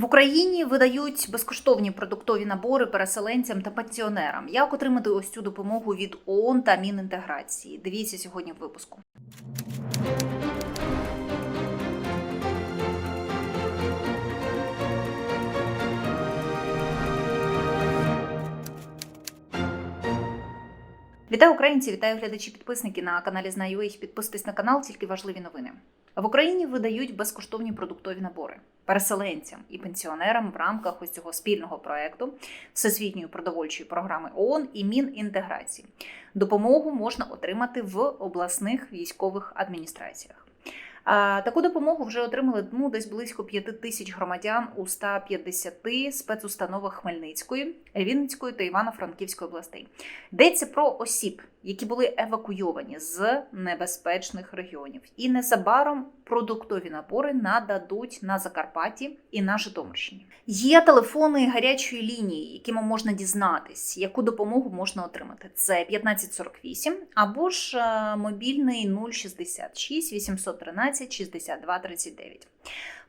В Україні видають безкоштовні продуктові набори переселенцям та пенсіонерам. Як отримати ось цю допомогу від ООН та Мінінтеграції? Дивіться сьогодні в випуску. Вітаю українці, вітаю глядачі підписники на каналі Знаю.ua. Підписуйтесь на канал, тільки важливі новини. В Україні видають безкоштовні продуктові набори переселенцям і пенсіонерам в рамках ось цього спільного проекту Всесвітньої продовольчої програми ООН і Мінінтеграції. Допомогу можна отримати в обласних військових адміністраціях. Таку допомогу вже отримали ну, десь близько 5 тисяч громадян у 150 спецустановах Хмельницької, Вінницької та Івано-Франківської областей. Йдеться про осіб, які були евакуйовані з небезпечних регіонів. І незабаром продуктові набори нададуть на Закарпатті і на Житомирщині. Є телефони гарячої лінії, якими можна дізнатись, яку допомогу можна отримати. Це 1548 або ж е, мобільний 066 813 62 39.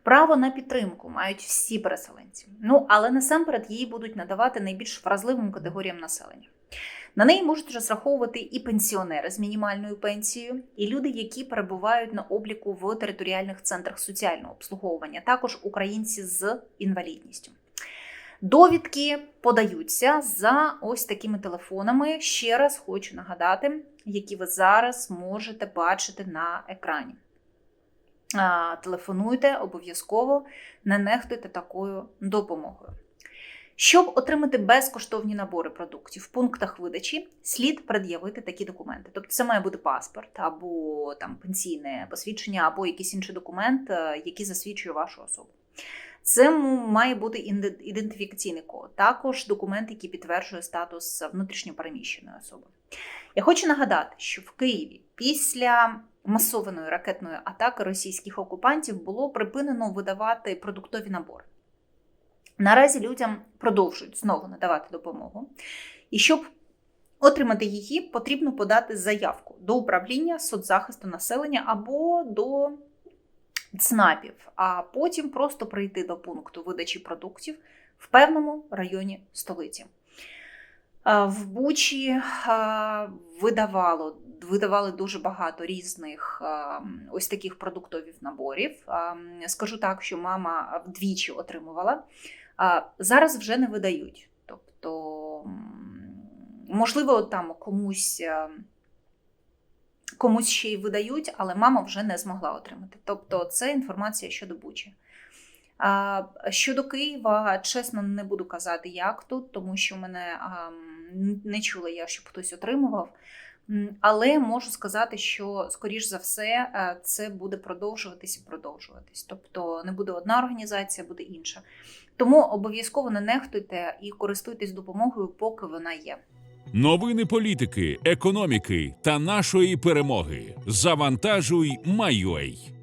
Право на підтримку мають всі переселенці. Ну але насамперед її будуть надавати найбільш вразливим категоріям населення. На неї можуть розраховувати і пенсіонери з мінімальною пенсією, і люди, які перебувають на обліку в територіальних центрах соціального обслуговування, також українці з інвалідністю. Довідки подаються за ось такими телефонами. Ще раз хочу нагадати, які ви зараз можете бачити на екрані. Телефонуйте обов'язково, не нехтуйте такою допомогою. Щоб отримати безкоштовні набори продуктів в пунктах видачі, слід пред'явити такі документи. Тобто це має бути паспорт або там пенсійне посвідчення, або якийсь інший документ, е, який засвідчує вашу особу. Це має бути ідентифікаційний код, також документ, який підтверджує статус внутрішньопереміщеної особи. Я хочу нагадати, що в Києві після масованої ракетної атаки російських окупантів було припинено видавати продуктові набори. Наразі людям продовжують знову надавати допомогу. І щоб отримати її, потрібно подати заявку до управління соцзахисту населення або до ЦНАПів, а потім просто прийти до пункту видачі продуктів в певному районі столиці. В Бучі видавало, видавали дуже багато різних ось таких продуктових наборів. Скажу так, що мама вдвічі отримувала. Зараз вже не видають. Тобто, можливо, там комусь, е, комусь ще й видають, але мама вже не змогла отримати. Тобто, це інформація щодо Бучі. Щодо Києва, чесно, не буду казати, як тут, тому що мене не чула я, щоб хтось отримував. Але можу сказати, що, скоріш за все, е, це буде продовжуватись і продовжуватись. Тобто не буде одна організація, буде інша. Тому обов'язково не нехтуйте і користуйтесь допомогою, поки вона є. Новини політики, економіки та нашої перемоги. Завантажуй Майой.